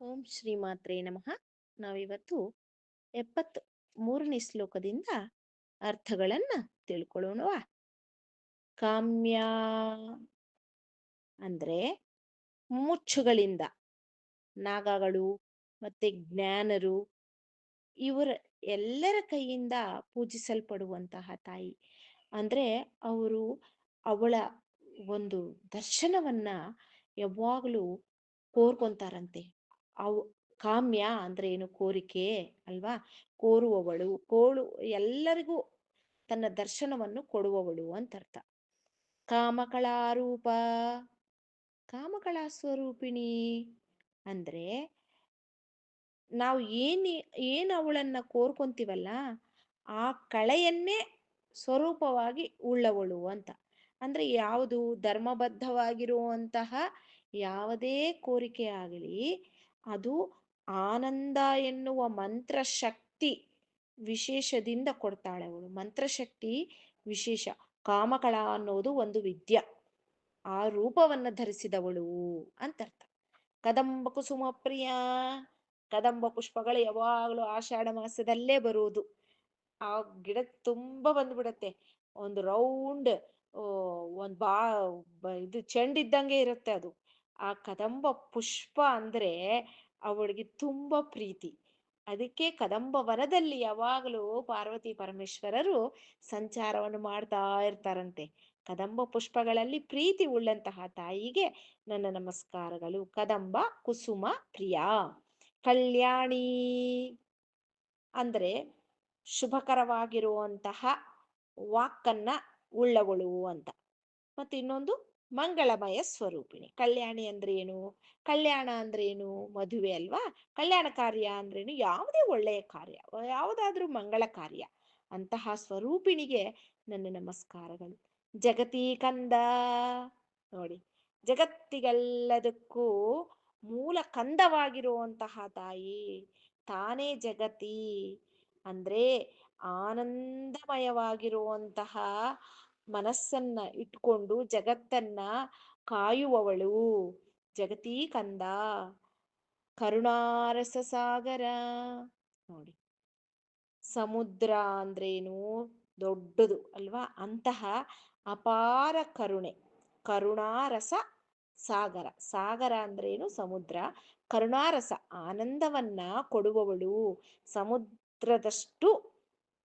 ಓಂ ಶ್ರೀ ಮಾತ್ರೇ ನಮಃ. ನಾವಿವತ್ತು ಎಪ್ಪತ್ತ್ ಮೂರನೇ ಶ್ಲೋಕದಿಂದ ಅರ್ಥಗಳನ್ನ ತಿಳ್ಕೊಳ್ಳೋಣವಾ. ಕಾಮ್ಯ ಅಂದ್ರೆ ಮುಚ್ಚುಗಳಿಂದ ನಾಗಗಳು ಮತ್ತೆ ಜ್ಞಾನರು ಇವರ ಎಲ್ಲರ ಕೈಯಿಂದ ಪೂಜಿಸಲ್ಪಡುವಂತಹ ತಾಯಿ. ಅಂದ್ರೆ ಅವರು ಅವಳ ಒಂದು ದರ್ಶನವನ್ನ ಯಾವಾಗಲೂ ಕೋರ್ಕೊಂತಾರಂತೆ. ಅವು ಕಾಮ್ಯ ಅಂದ್ರೆ ಏನು? ಕೋರಿಕೆ ಅಲ್ವಾ? ಕೋರುವವಳು. ಕೋಳು ಎಲ್ಲರಿಗೂ ತನ್ನ ದರ್ಶನವನ್ನು ಕೊಡುವವಳು ಅಂತ ಅರ್ಥ. ಕಾಮಕಳಾರೂಪ ಕಾಮಕಳಾ ಸ್ವರೂಪಿಣಿ ಅಂದ್ರೆ ನಾವು ಏನ್ ಏನ್ ಅವಳನ್ನ ಕೋರ್ಕೊಂತೀವಲ್ಲ? ಆ ಕಳೆಯನ್ನೇ ಸ್ವರೂಪವಾಗಿ ಉಳ್ಳವಳು ಅಂತ. ಅಂದ್ರೆ ಯಾವುದು ಧರ್ಮಬದ್ಧವಾಗಿರುವಂತಹ ಯಾವುದೇ ಕೋರಿಕೆ ಆಗಲಿ ಅದು ಆನಂದ ಎನ್ನುವ ಮಂತ್ರಶಕ್ತಿ ವಿಶೇಷದಿಂದ ಕೊಡ್ತಾಳೆ ಅವಳು. ಮಂತ್ರಶಕ್ತಿ ವಿಶೇಷ. ಕಾಮಕಳ ಅನ್ನೋದು ಒಂದು ವಿದ್ಯ. ಆ ರೂಪವನ್ನ ಧರಿಸಿದವಳು ಅಂತರ್ಥ. ಕದಂಬ ಕುಸುಮ ಪ್ರಿಯ. ಕದಂಬ ಪುಷ್ಪಗಳು ಯಾವಾಗಲೂ ಆಷಾಢ ಮಾಸದಲ್ಲೇ ಬರುವುದು ಆ ಗಿಡ ತುಂಬಾ ಬಂದ್ಬಿಡತ್ತೆ. ಒಂದು ರೌಂಡ್ ಒಂದ್ ಬಾ, ಇದು ಚೆಂಡಿದ್ದಂಗೆ ಇರುತ್ತೆ ಅದು. ಆ ಕದಂಬ ಪುಷ್ಪ ಅಂದ್ರೆ ಅವಳಿಗೆ ತುಂಬಾ ಪ್ರೀತಿ. ಅದಕ್ಕೆ ಕದಂಬ ವನದಲ್ಲಿ ಯಾವಾಗಲೂ ಪಾರ್ವತಿ ಪರಮೇಶ್ವರರು ಸಂಚಾರವನ್ನು ಮಾಡ್ತಾ ಇರ್ತಾರಂತೆ. ಕದಂಬ ಪುಷ್ಪಗಳಲ್ಲಿ ಪ್ರೀತಿ ಉಳ್ಳಂತಹ ತಾಯಿಗೆ ನನ್ನ ನಮಸ್ಕಾರಗಳು. ಕದಂಬ ಕುಸುಮ ಪ್ರಿಯ. ಕಲ್ಯಾಣಿ ಅಂದ್ರೆ ಶುಭಕರವಾಗಿರುವಂತಹ ವಾಕನ್ನ ಉಳ್ಳಗೊಳ್ಳುವು ಅಂತ. ಮತ್ತು ಇನ್ನೊಂದು ಮಂಗಳಮಯ ಸ್ವರೂಪಿಣಿ. ಕಲ್ಯಾಣಿ ಅಂದ್ರೆ ಏನು ಕಲ್ಯಾಣ ಅಂದ್ರೆ ಏನು ಮದುವೆ ಅಲ್ವಾ? ಕಲ್ಯಾಣ ಕಾರ್ಯ ಅಂದ್ರೇನು? ಯಾವುದೇ ಒಳ್ಳೆಯ ಕಾರ್ಯ, ಯಾವುದಾದ್ರೂ ಮಂಗಳ ಕಾರ್ಯ. ಅಂತಹ ಸ್ವರೂಪಿಣಿಗೆ ನನ್ನ ನಮಸ್ಕಾರಗಳು. ಜಗತಿ ಕಂದ. ನೋಡಿ, ಜಗತ್ತಿಗೆಲ್ಲದಕ್ಕೂ ಮೂಲ ಕಂದವಾಗಿರುವಂತಹ ತಾಯಿ ತಾನೇ ಜಗತಿ. ಅಂದ್ರೆ ಆನಂದಮಯವಾಗಿರುವಂತಹ ಮನಸ್ಸನ್ನ ಇಟ್ಕೊಂಡು ಜಗತ್ತನ್ನ ಕಾಯುವವಳು. ಜಗತಿ ಕಂದ. ಕರುಣಾರಸ ಸಾಗರ. ನೋಡಿ. ಸಮುದ್ರ ಅಂದ್ರೇನು? ದೊಡ್ಡದು ಅಲ್ವಾ? ಅಂತಹ ಅಪಾರ ಕರುಣೆ. ಕರುಣಾರಸ ಸಾಗರ. ಸಾಗರ ಅಂದ್ರೇನು? ಸಮುದ್ರ. ಕರುಣಾರಸ, ಆನಂದವನ್ನ ಕೊಡುವವಳು. ಸಮುದ್ರದಷ್ಟು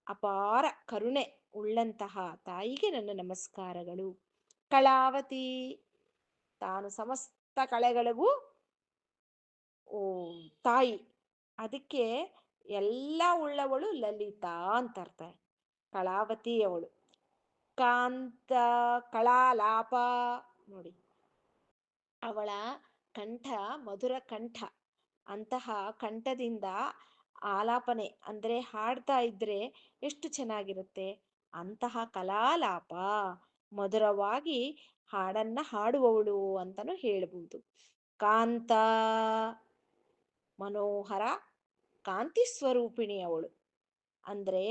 ಅಪಾರ ಕರುಣೆ. ಉಳ್ಳಂತಹ ತಾಯಿಗೆ ನನ್ನ ನಮಸ್ಕಾರಗಳು. ಕಳಾವತಿ, ತಾನು ಸಮಸ್ತ ಕಳೆಗಳಿಗೂ ಓ, ತಾಯಿ. ಅದಕ್ಕೆ ಎಲ್ಲ ಉಳ್ಳವಳು ಲಲಿತಾ ಅಂತ ಅರ್ಥ ಕಳಾವತಿ ಅವಳು. ಕಾಂತ, ಕಳಾಲಾಪ, ನೋಡಿ. ಅವಳ ಕಂಠ ಮಧುರ ಕಂಠ. ಅಂತಹ ಕಂಠದಿಂದ ಆಲಾಪನೆ ಅಂದ್ರೆ ಹಾಡ್ತಾ ಇದ್ರೆ ಎಷ್ಟು ಚೆನ್ನಾಗಿರುತ್ತೆ. ಅಂತಹ ಕಲಾಲಾಪ ಮಧುರವಾಗಿ ಹಾಡನ್ನ ಹಾಡುವವಳು ಅಂತನೂ ಹೇಳ್ಬೋದು. ಕಾಂತ ಮನೋಹರ ಕಾಂತಿ ಸ್ವರೂಪಿಣಿ ಅವಳು. ಅಂದ್ರೆ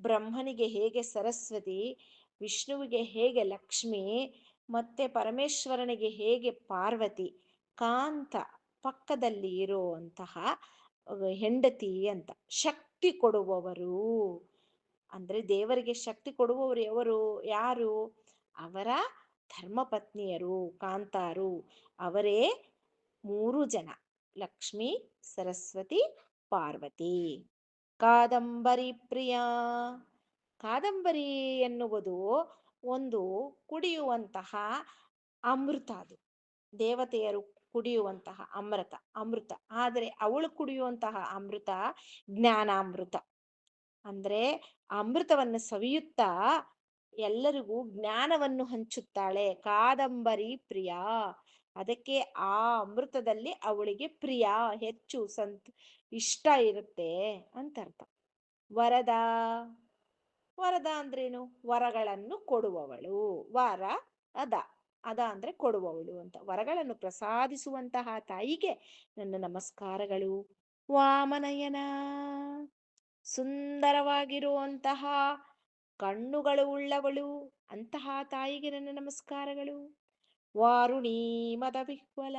ಬ್ರಹ್ಮನಿಗೆ ಹೇಗೆ ಸರಸ್ವತಿ, ವಿಷ್ಣುವಿಗೆ ಹೇಗೆ ಲಕ್ಷ್ಮಿ, ಮತ್ತೆ ಪರಮೇಶ್ವರನಿಗೆ ಹೇಗೆ ಪಾರ್ವತಿ, ಕಾಂತ ಪಕ್ಕದಲ್ಲಿ ಇರುವಂತಹ ಹೆಂಡತಿ ಅಂತ ಶಕ್ತಿ ಕೊಡುವವರು ಅಂದ್ರೆ ದೇವರಿಗೆ ಶಕ್ತಿ ಕೊಡುವವರು ಎವರು ಯಾರು? ಅವರ ಧರ್ಮಪತ್ನಿಯರು, ಕಾಂತಾರು. ಅವರೇ ಮೂರು ಜನ. ಲಕ್ಷ್ಮಿ, ಸರಸ್ವತಿ, ಪಾರ್ವತಿ. ಕಾದಂಬರಿ ಪ್ರಿಯ. ಕಾದಂಬರಿ ಎನ್ನುವುದು ಒಂದು ಕುಡಿಯುವಂತಹ ಅಮೃತ ಅದು. ದೇವತೆಯರು ಕುಡಿಯುವಂತಹ ಅಮೃತ ಅಮೃತ. ಆದರೆ ಅವಳು ಕುಡಿಯುವಂತಹ ಅಮೃತ ಜ್ಞಾನಾಮೃತ. ಅಂದ್ರೆ ಅಮೃತವನ್ನು ಸವಿಯುತ್ತಾ ಎಲ್ಲರಿಗೂ ಜ್ಞಾನವನ್ನು ಹಂಚುತ್ತಾಳೆ. ಕಾದಂಬರಿ ಪ್ರಿಯ. ಅದಕ್ಕೆ ಆ ಅಮೃತದಲ್ಲಿ ಅವಳಿಗೆ ಪ್ರಿಯ, ಹೆಚ್ಚು ಸಂತ, ಇಷ್ಟ ಇರುತ್ತೆ ಅಂತ ಅರ್ಥ. ವರದ. ವರದ ಅಂದ್ರೇನು? ವರಗಳನ್ನು ಕೊಡುವವಳು. ವರ ಅದ. ಅದ ಅಂದ್ರೆ ಕೊಡುವವಳು ಅಂತ. ವರಗಳನ್ನು ಪ್ರಸಾದಿಸುವಂತಹ ತಾಯಿಗೆ ನನ್ನ ನಮಸ್ಕಾರಗಳು. ವಾಮನಯನ. ಸುಂದರವಾಗಿರುವಂತಹ ಕಣ್ಣುಗಳು ಉಳ್ಳವಳು, ಅಂತಹ ತಾಯಿಗೆ ನನ್ನ ನಮಸ್ಕಾರಗಳು. ವಾರುಣಿ ಮದವಿಹ್ವಲ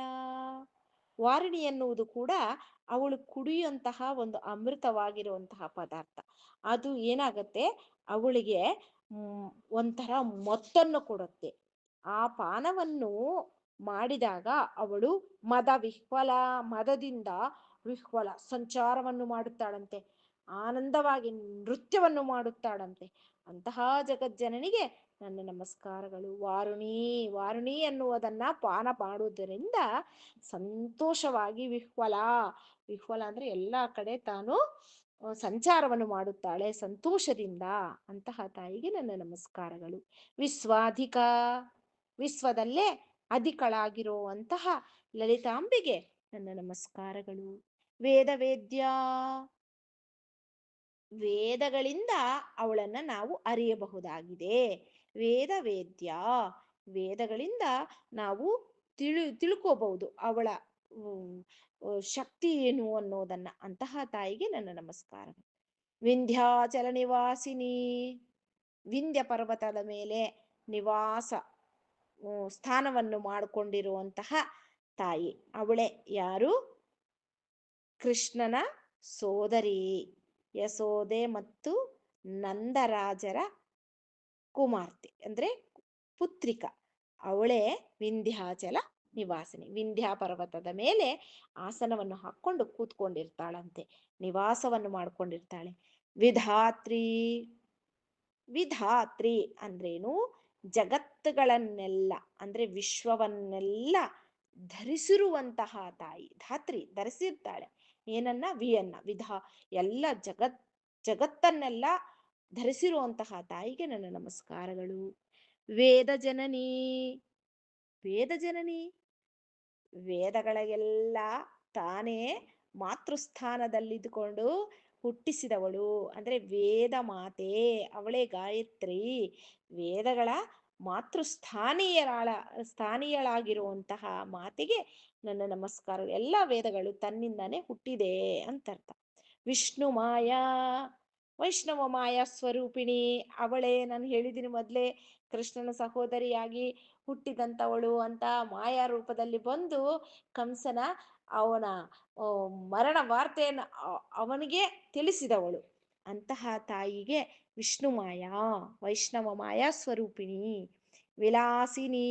ವಾರುಣಿ ಎನ್ನುವುದು ಕೂಡ ಅವಳು ಕುಡಿಯುವಂತಹ ಒಂದು ಅಮೃತವಾಗಿರುವಂತಹ ಪದಾರ್ಥ. ಅದು ಏನಾಗತ್ತೆ? ಅವಳಿಗೆ ಒಂಥರ ಮತ್ತನ್ನು ಕೊಡುತ್ತೆ. ಆ ಪಾನವನ್ನು ಮಾಡಿದಾಗ ಅವಳು ಮದ ವಿಹ್ವಲ, ಮದದಿಂದ ವಿಹ್ವಲ ಸಂಚಾರವನ್ನು ಮಾಡುತ್ತಾಳಂತೆ. ಆನಂದವಾಗಿ ನೃತ್ಯವನ್ನು ಮಾಡುತ್ತಾಳಂತೆ. ಅಂತಹ ಜಗಜ್ಜನನಿಗೆ ನನ್ನ ನಮಸ್ಕಾರಗಳು. ವಾರುಣಿ ವಾರುಣಿ ಅನ್ನುವುದನ್ನ ಪಾನ ಮಾಡುವುದರಿಂದ ಸಂತೋಷವಾಗಿ ವಿಹ್ವಲ. ವಿಹ್ವಲ ಅಂದ್ರೆ ಎಲ್ಲಾ ಕಡೆ ತಾನು ಸಂಚಾರವನ್ನು ಮಾಡುತ್ತಾಳೆ ಸಂತೋಷದಿಂದ ಅಂತಹ ತಾಯಿಗೆ ನನ್ನ ನಮಸ್ಕಾರಗಳು. ವಿಶ್ವಾಧಿಕ, ವಿಶ್ವದಲ್ಲೇ ಅಧಿಕಳಾಗಿರುವಂತಹ ಲಲಿತಾಂಬೆಗೆ ನನ್ನ ನಮಸ್ಕಾರಗಳು. ವೇದ ವೇದ್ಯ ವೇದಗಳಿಂದ ಅವಳನ್ನ ನಾವು ಅರಿಯಬಹುದಾಗಿದೆ. ವೇದ ವೇದ್ಯ, ವೇದಗಳಿಂದ ನಾವು ತಿಳಿ, ತಿಳ್ಕೋಬಹುದು ಅವಳ ಶಕ್ತಿ ಏನು ಅನ್ನೋದನ್ನ. ಅಂತಹ ತಾಯಿಗೆ ನನ್ನ ನಮಸ್ಕಾರ. ವಿಂಧ್ಯಾಚಲ ನಿವಾಸಿನಿ, ವಿಂಧ್ಯ ಪರ್ವತದ ಮೇಲೆ ನಿವಾಸ ಸ್ಥಾನವನ್ನು ಮಾಡಿಕೊಂಡಿರುವಂತಹ ತಾಯಿ. ಅವಳೆ ಯಾರು? ಕೃಷ್ಣನ ಸೋದರಿ. ಯಸೋದೆ ಮತ್ತು ನಂದರಾಜರ ಕುಮಾರ್ತೆ, ಅಂದ್ರೆ ಪುತ್ರಿಕ. ಅವಳೇ ವಿಂಧ್ಯಾಚಲ ನಿವಾಸಿನಿ. ವಿಂಧ್ಯಾ ಪರ್ವತದ ಮೇಲೆ ಆಸನವನ್ನು ಹಾಕೊಂಡು ಕೂತ್ಕೊಂಡಿರ್ತಾಳಂತೆ. ನಿವಾಸವನ್ನು ಮಾಡ್ಕೊಂಡಿರ್ತಾಳೆ. ವಿಧಾತ್ರಿ ವಿಧಾತ್ರಿ ಅಂದ್ರೇನು? ಜಗತ್ತುಗಳನ್ನೆಲ್ಲ, ಅಂದ್ರೆ ವಿಶ್ವವನ್ನೆಲ್ಲ ಧರಿಸಿರುವಂತಹ ತಾಯಿ. ಧಾತ್ರಿ ಧರಿಸಿರ್ತಾಳೆ. ಏನನ್ನ ವಿಯನ್ನ, ವಿಧ ಎಲ್ಲ ಜಗತ್, ಜಗತ್ತನ್ನೆಲ್ಲ ಧರಿಸಿರುವಂತಹ ತಾಯಿಗೆ ನನ್ನ ನಮಸ್ಕಾರಗಳು. ವೇದ ಜನನಿ ವೇದ ಜನನಿ, ವೇದಗಳಿಗೆಲ್ಲ ತಾನೇ ಮಾತೃಸ್ಥಾನದಲ್ಲಿದ್ದುಕೊಂಡು ಹುಟ್ಟಿಸಿದವಳು. ಅಂದ್ರೆ ವೇದ ಮಾತೆ, ಅವಳೇ ಗಾಯತ್ರಿ. ವೇದಗಳ ಮಾತೃಸ್ಥಾನೀಯರಾಳ, ಸ್ಥಾನೀಯಳಾಗಿರುವಂತಹ ಮಾತೆಗೆ ನನ್ನ ನಮಸ್ಕಾರ, ಎಲ್ಲ ವೇದಗಳು ತನ್ನಿಂದಾನೇ ಹುಟ್ಟಿದೆ ಅಂತ ಅರ್ಥ ವಿಷ್ಣು ಮಾಯಾ, ವೈಷ್ಣವ ಮಾಯಾ ಸ್ವರೂಪಿಣಿ, ಅವಳೇ ನಾನು ಹೇಳಿದ್ದೀನಿ ಮೊದಲೇ, ಕೃಷ್ಣನ ಸಹೋದರಿಯಾಗಿ ಹುಟ್ಟಿದಂಥವಳು ಅಂತ ಮಾಯಾ ರೂಪದಲ್ಲಿ ಬಂದು ಕಂಸನ ಅವನ ಮರಣ ವಾರ್ತೆಯನ್ನು ಅವನಿಗೆ ತಿಳಿಸಿದವಳು. ಅಂತಹ ತಾಯಿಗೆ ವಿಷ್ಣು ಮಾಯಾ, ವೈಷ್ಣವ ಮಾಯಾ ಸ್ವರೂಪಿಣಿ, ವಿಲಾಸಿನಿ.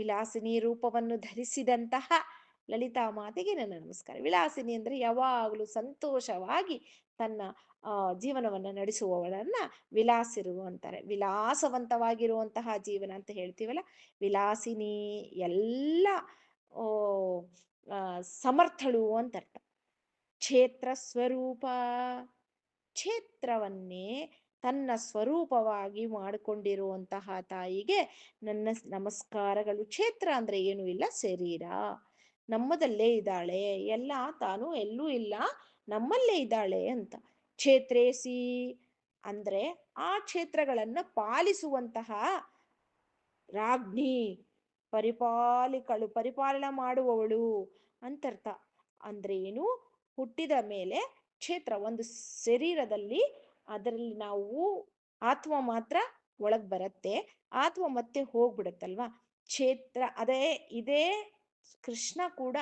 ವಿಲಾಸಿನಿ ರೂಪವನ್ನು ಧರಿಸಿದಂತಹ ಲಲಿತಾ ಮಾತೆಗೆ ನನ್ನ ನಮಸ್ಕಾರ. ವಿಲಾಸಿನಿ ಅಂದ್ರೆ ಯಾವಾಗಲೂ ಸಂತೋಷವಾಗಿ ತನ್ನ ಜೀವನವನ್ನು ನಡೆಸುವವಳನ್ನ ವಿಲಾಸಿರು ಅಂತಾರೆ. ವಿಲಾಸವಂತವಾಗಿರುವಂತಹ ಜೀವನ ಅಂತ ಹೇಳ್ತೀವಲ್ಲ, ವಿಲಾಸಿನಿ ಎಲ್ಲ ಸಮರ್ಥಳು ಅಂತ ಅರ್ಥ ಕ್ಷೇತ್ರ ಸ್ವರೂಪ, ಕ್ಷೇತ್ರವನ್ನೇ ತನ್ನ ಸ್ವರೂಪವಾಗಿ ಮಾಡಿಕೊಂಡಿರುವಂತಹ ತಾಯಿಗೆ ನನ್ನ ನಮಸ್ಕಾರಗಳು. ಕ್ಷೇತ್ರ ಅಂದ್ರೆ ಏನು ಇಲ್ಲ, ಶರೀರ. ನಮ್ಮದಲ್ಲೇ ಇದ್ದಾಳೆ, ಎಲ್ಲ ತಾನು ಎಲ್ಲೂ ಇಲ್ಲ, ನಮ್ಮಲ್ಲೇ ಇದ್ದಾಳೆ ಅಂತ. ಕ್ಷೇತ್ರೇಸಿ ಅಂದ್ರೆ ಆ ಕ್ಷೇತ್ರಗಳನ್ನ ಪಾಲಿಸುವಂತಹ ರಾಜ್ಞಿ, ಪರಿಪಾಲಿಕಳು, ಪರಿಪಾಲನೆ ಮಾಡುವವಳು ಅಂತರ್ಥ. ಅಂದ್ರೆ ಏನು? ಹುಟ್ಟಿದ ಮೇಲೆ ಕ್ಷೇತ್ರ ಒಂದು ಶರೀರದಲ್ಲಿ ಅದರಲ್ಲಿ ನಾವು ಆತ್ಮ ಮಾತ್ರ ಒಳಗ್ ಬರತ್ತೆ. ಆತ್ಮ ಮತ್ತೆ ಹೋಗ್ಬಿಡತ್ತಲ್ವಾ? ಕ್ಷೇತ್ರ, ಅದೇ ಇದೇ ಕೃಷ್ಣ ಕೂಡ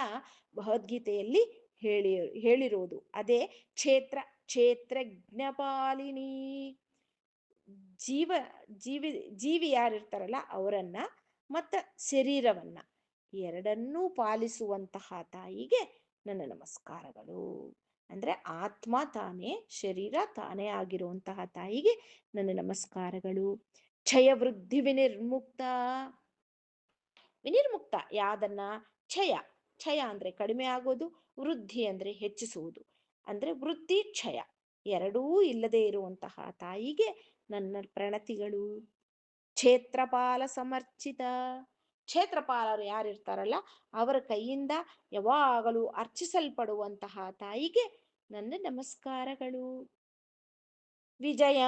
ಭಗವದ್ಗೀತೆಯಲ್ಲಿ ಹೇಳಿ, ಹೇಳಿರೋದು. ಅದೇ ಕ್ಷೇತ್ರ, ಕ್ಷೇತ್ರಜ್ಞಪಾಲಿನಿ. ಜೀವ, ಜೀವಿ ಜೀವಿ ಯಾರಿರ್ತಾರಲ್ಲ ಅವರನ್ನ ಮತ್ತ ಶರೀರವನ್ನ ಎರಡನ್ನೂ ಪಾಲಿಸುವಂತಹ ತಾಯಿಗೆ ನನ್ನ ನಮಸ್ಕಾರಗಳು. ಅಂದ್ರೆ ಆತ್ಮ ತಾನೇ ಶರೀರ ತಾನೇ ಆಗಿರುವಂತಹ ತಾಯಿಗೆ ನನ್ನ ನಮಸ್ಕಾರಗಳು. ಕ್ಷಯ ವೃದ್ಧಿ ವಿನಿರ್ಮುಕ್ತ. ವಿನಿರ್ಮುಕ್ತ ಯಾದನ್ನ ಕ್ಷಯ. ಕ್ಷಯ ಅಂದ್ರೆ ಕಡಿಮೆ ಆಗೋದು, ವೃದ್ಧಿ ಅಂದ್ರೆ ಹೆಚ್ಚಿಸುವುದು. ಅಂದ್ರೆ ವೃದ್ಧಿ, ಕ್ಷಯ. ಎರಡೂ ಇಲ್ಲದೆ ಇರುವಂತಹ ತಾಯಿಗೆ ನನ್ನ ಪ್ರಣತಿಗಳು. ಕ್ಷೇತ್ರಪಾಲ ಸಮರ್ಚಿತ. ಕ್ಷೇತ್ರಪಾಲರು ಯಾರಿರ್ತಾರಲ್ಲ ಅವರ ಕೈಯಿಂದ ಯಾವಾಗಲೂ ಅರ್ಚಿಸಲ್ಪಡುವಂತಹ ತಾಯಿಗೆ ನನ್ನ ನಮಸ್ಕಾರಗಳು. ವಿಜಯ!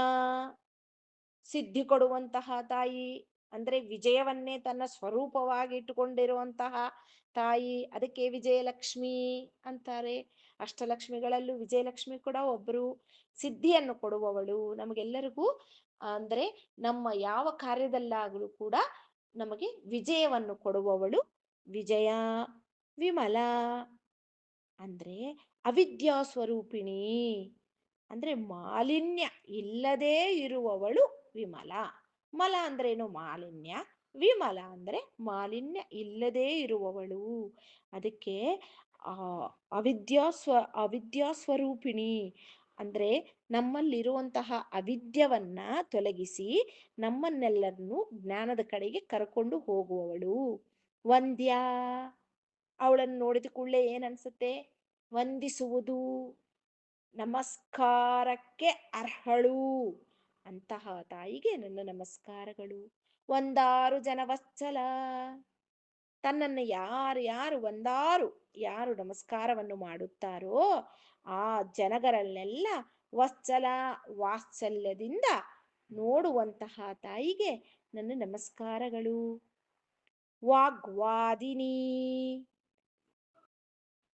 ಸಿದ್ಧಿ ಕೊಡುವಂತಹ ತಾಯಿ, ಅಂದ್ರೆ ವಿಜಯವನ್ನೇ ತನ್ನ ಸ್ವರೂಪವಾಗಿ ಇಟ್ಟುಕೊಂಡಿರುವಂತಹ ತಾಯಿ, ಅದಕ್ಕೆ ವಿಜಯಲಕ್ಷ್ಮಿ ಅಂತಾರೆ. ಅಷ್ಟಲಕ್ಷ್ಮಿಗಳಲ್ಲೂ ವಿಜಯಲಕ್ಷ್ಮಿ ಕೂಡ ಒಬ್ರು ಸಿದ್ಧಿಯನ್ನು ಕೊಡುವವಳು. ನಮಗೆಲ್ಲರಿಗೂ, ಅಂದ್ರೆ ನಮ್ಮ ಯಾವ ಕಾರ್ಯದಲ್ಲಾಗಲೂ ಕೂಡ ನಮಗೆ ವಿಜಯವನ್ನು ಕೊಡುವವಳು ವಿಜಯ, ವಿಮಲ. ಅಂದ್ರೆ ಅವಿದ್ಯಾ ಸ್ವರೂಪಿಣಿ. ಅಂದ್ರೆ ಮಾಲಿನ್ಯ ಇಲ್ಲದೇ ಇರುವವಳು ವಿಮಲ. ಮಲ ಅಂದ್ರೇನು ಮಾಲಿನ್ಯ? ವಿಮಲ ಅಂದ್ರೆ ಮಾಲಿನ್ಯ ಇಲ್ಲದೇ ಇರುವವಳು. ಅದಕ್ಕೆ ಆ ಅವಿದ್ಯಾ ಸ್ವ, ಅವಿದ್ಯಾ ಸ್ವರೂಪಿಣಿ. ಅಂದ್ರೆ ನಮ್ಮಲ್ಲಿರುವಂತಹ ಅವಿದ್ಯವನ್ನ ತೊಲಗಿಸಿ ನಮ್ಮನ್ನೆಲ್ಲರನ್ನು ಜ್ಞಾನದ ಕಡೆಗೆ ಕರ್ಕೊಂಡು ಹೋಗುವವಳು. ವಂದ್ಯ. ಅವಳನ್ನು ನೋಡಿದ ಕೂಡಲೇ ಏನನ್ಸುತ್ತೆ? ವಂದಿಸುವುದು. ನಮಸ್ಕಾರಕ್ಕೆ ಅರ್ಹಳು. ಅಂತಹ ತಾಯಿಗೆ ನನ್ನ ನಮಸ್ಕಾರಗಳು. ಒಂದಾರು ಜನವತ್ಸಲ ತನ್ನನ್ನು ಯಾರು ಯಾರು ಒಂದಾರು ಯಾರು ನಮಸ್ಕಾರವನ್ನು ಮಾಡುತ್ತಾರೋ ಆ ಜನಗರಲ್ಲೆಲ್ಲ ವತ್ಸಲ ವಾತ್ಸಲ್ಯದಿಂದ ನೋಡುವಂತಹ ತಾಯಿಗೆ ನನ್ನ ನಮಸ್ಕಾರಗಳು. ವಾಗ್ವಾದಿನಿ.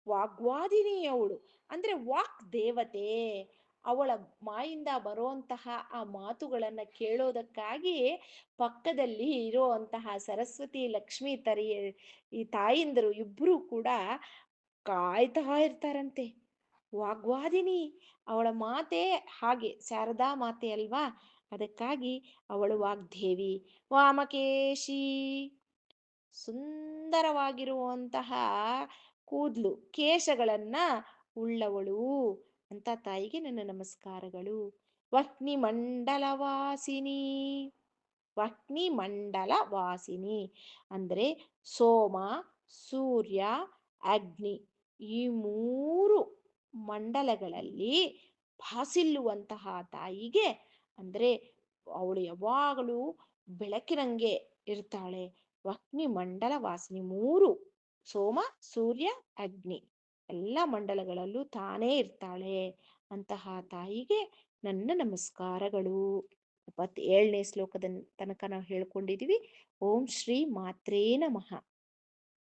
ವಾಗ್ವಾದಿನಿ ಅವಳು. ಅಂದ್ರೆ ವಾಕ್ ದೇವತೆ ಅವಳ ಮಾಯಿಂದ ಬರುವಂತಹ ಆ ಮಾತುಗಳನ್ನ ಕೇಳೋದಕ್ಕಾಗಿ ಪಕ್ಕದಲ್ಲಿ ಇರುವಂತಹ ಸರಸ್ವತಿ, ಲಕ್ಷ್ಮೀ ತರಿ, ಈ ತಾಯಿಂದರು ಇಬ್ರು ಕೂಡ ಕಾಯ್ತಾ ಇರ್ತಾರಂತೆ. ವಾಗ್ವಾದಿನಿ. ಅವಳ ಮಾತೆ ಹಾಗೆ, ಶಾರದಾ ಮಾತೆ ಅಲ್ವಾ? ಅದಕ್ಕಾಗಿ ಅವಳು ವಾಗ್ದೇವಿ. ವಾಮಕೇಶಿ! ಸುಂದರವಾಗಿರುವಂತಹ ಕೂದ್ಲು, ಕೇಶಗಳನ್ನ ಉಳ್ಳವಳು ಅಂತ ತಾಯಿಗೆ ನನ್ನ ನಮಸ್ಕಾರಗಳು. ವಹ್ನಿ ಮಂಡಲ ವಾಸಿನಿ ವಹ್ನಿ ಮಂಡಲ ವಾಸಿನಿ ಅಂದರೆ ಸೋಮ, ಸೂರ್ಯ, ಅಗ್ನಿ ಈ ಮೂರು ಮಂಡಲಗಳಲ್ಲಿ ಭಾಸಿಲ್ಲುವಂತಹ ತಾಯಿಗೆ ಅಂದ್ರೆ ಅವಳು ಯಾವಾಗಲೂ ಬೆಳಕಿನಂಗೆ ಇರ್ತಾಳೆ. ಅಗ್ನಿ, ಮಂಡಲ, ವಾಸಿನಿ ಮೂರು, ಸೋಮ, ಸೂರ್ಯ, ಅಗ್ನಿ ಎಲ್ಲ ಮಂಡಲಗಳಲ್ಲೂ ತಾನೇ ಇರ್ತಾಳೆ ಅಂತಹ ತಾಯಿಗೆ ನನ್ನ ನಮಸ್ಕಾರಗಳು. ಇಪ್ಪತ್ತೇಳನೇ ಶ್ಲೋಕದ ತನಕ ನಾವು ಹೇಳ್ಕೊಂಡಿದೀವಿ. ಓಂ ಶ್ರೀ ಮಾತ್ರೇ ನಮಃ.